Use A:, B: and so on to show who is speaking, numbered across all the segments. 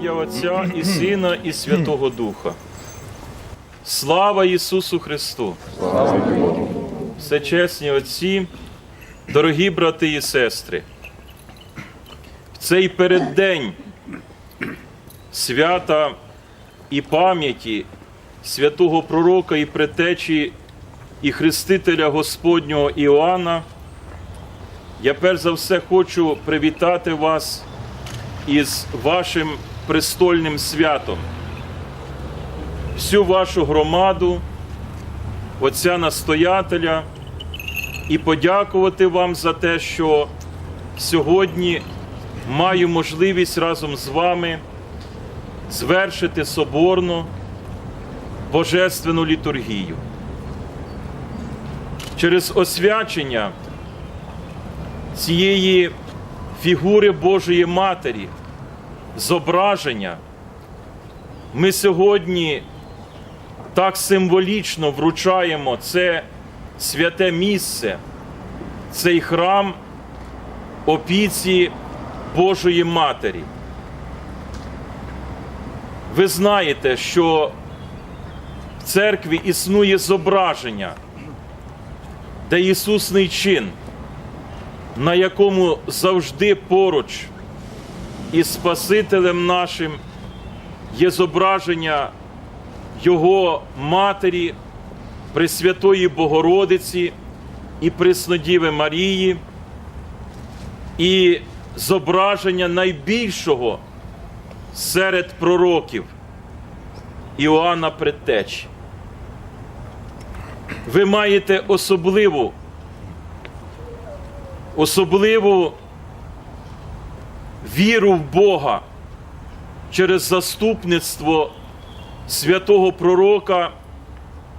A: ім'я Отця і Сина, і Святого Духа. Слава Ісусу Христу! Всечесні Отці, дорогі брати і сестри, в цей переддень свята і пам'яті святого пророка і претечі і хрестителя Господнього Іоанна, я перш за все хочу привітати вас із вашим престольним святом, всю вашу громаду, отця настоятеля, і подякувати вам за те, що сьогодні маю можливість разом з вами звершити соборну божественну літургію. Через освячення цієї фігури Божої Матері, зображення, ми сьогодні так символічно вручаємо це святе місце, цей храм опіці Божої Матері. Ви знаєте, що в церкві існує зображення, де Ісусний чин, на якому завжди поруч із Спасителем нашим є зображення Його Матері, Пресвятої Богородиці і Преснодіви Марії, і зображення найбільшого серед пророків Іоанна Предтечі. Ви маєте особливу, особливу віру в Бога через заступництво святого пророка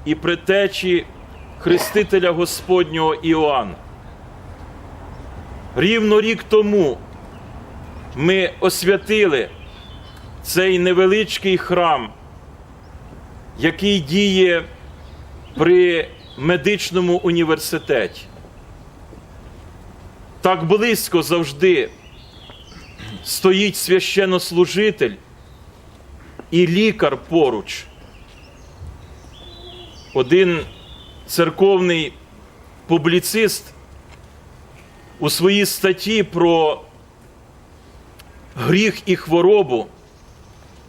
A: і предтечі Хрестителя Господнього Іоанна. Рівно рік тому ми освятили цей невеличкий храм, який діє при медичному університеті. Так близько завжди стоїть священнослужитель і лікар поруч. Один церковний публіцист у своїй статті про гріх і хворобу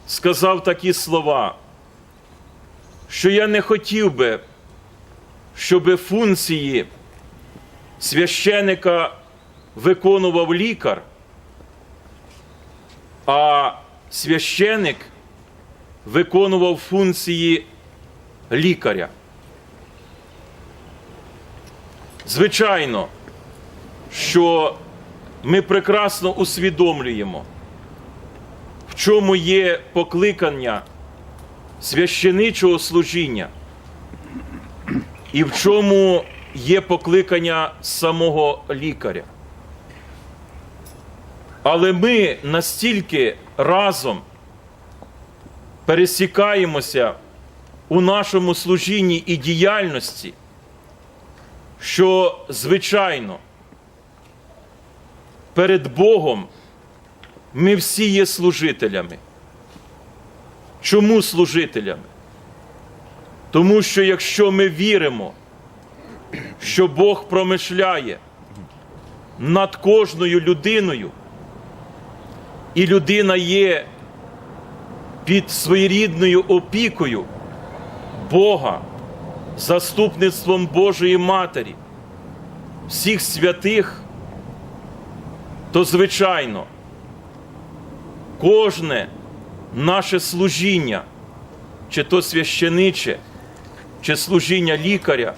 A: сказав такі слова, що я не хотів би, щоб функції священика виконував лікар, а священик виконував функції лікаря. Звичайно, що ми прекрасно усвідомлюємо, в чому є покликання священичого служіння і в чому є покликання самого лікаря. Але ми настільки разом пересікаємося у нашому служінні і діяльності, що, звичайно, перед Богом ми всі є служителями. Чому служителями? Тому що якщо ми віримо, що Бог промишляє над кожною людиною, і людина є під своєрідною опікою Бога, заступництвом Божої Матері, всіх святих, то звичайно, кожне наше служіння, чи то священиче, чи служіння лікаря,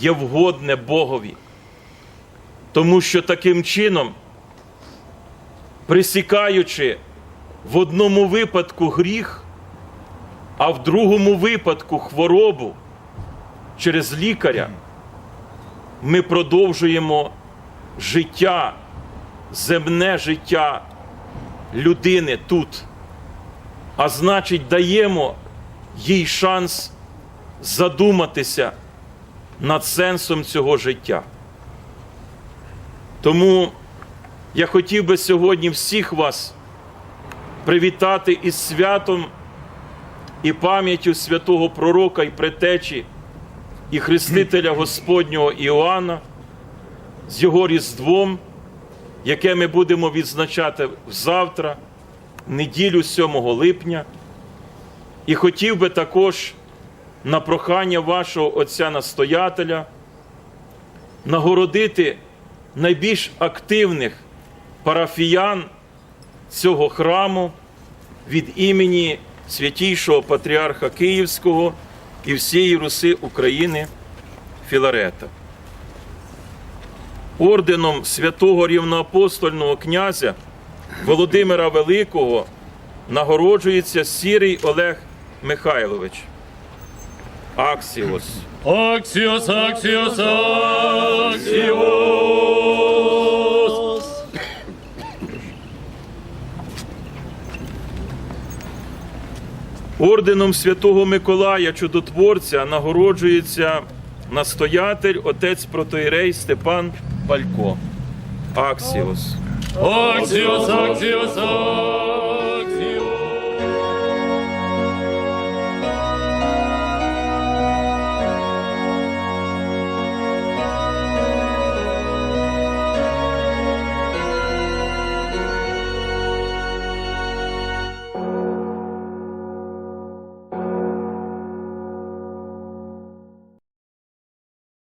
A: є вгодне Богові. Тому що таким чином, присікаючи в одному випадку гріх, а в другому випадку хворобу через лікаря, ми продовжуємо життя, земне життя людини тут. А значить, даємо їй шанс задуматися над сенсом цього життя. Тому я хотів би сьогодні всіх вас привітати із святом і пам'яттю святого пророка і предтечі і хрестителя Господнього Іоанна з його Різдвом, яке ми будемо відзначати завтра, неділю 7 липня. І хотів би також на прохання вашого отця настоятеля нагородити найбільш активних парафіян цього храму від імені святійшого патріарха Київського і всієї Руси України Філарета. Орденом святого рівноапостольного князя Володимира Великого нагороджується Сірий Олег Михайлович. Аксіос.
B: Аксіос, Аксіос, Аксіос!
A: Орденом святого Миколая Чудотворця нагороджується настоятель отець протоїрей Степан Палько. Аксіос.
B: Аксіос, Аксіос!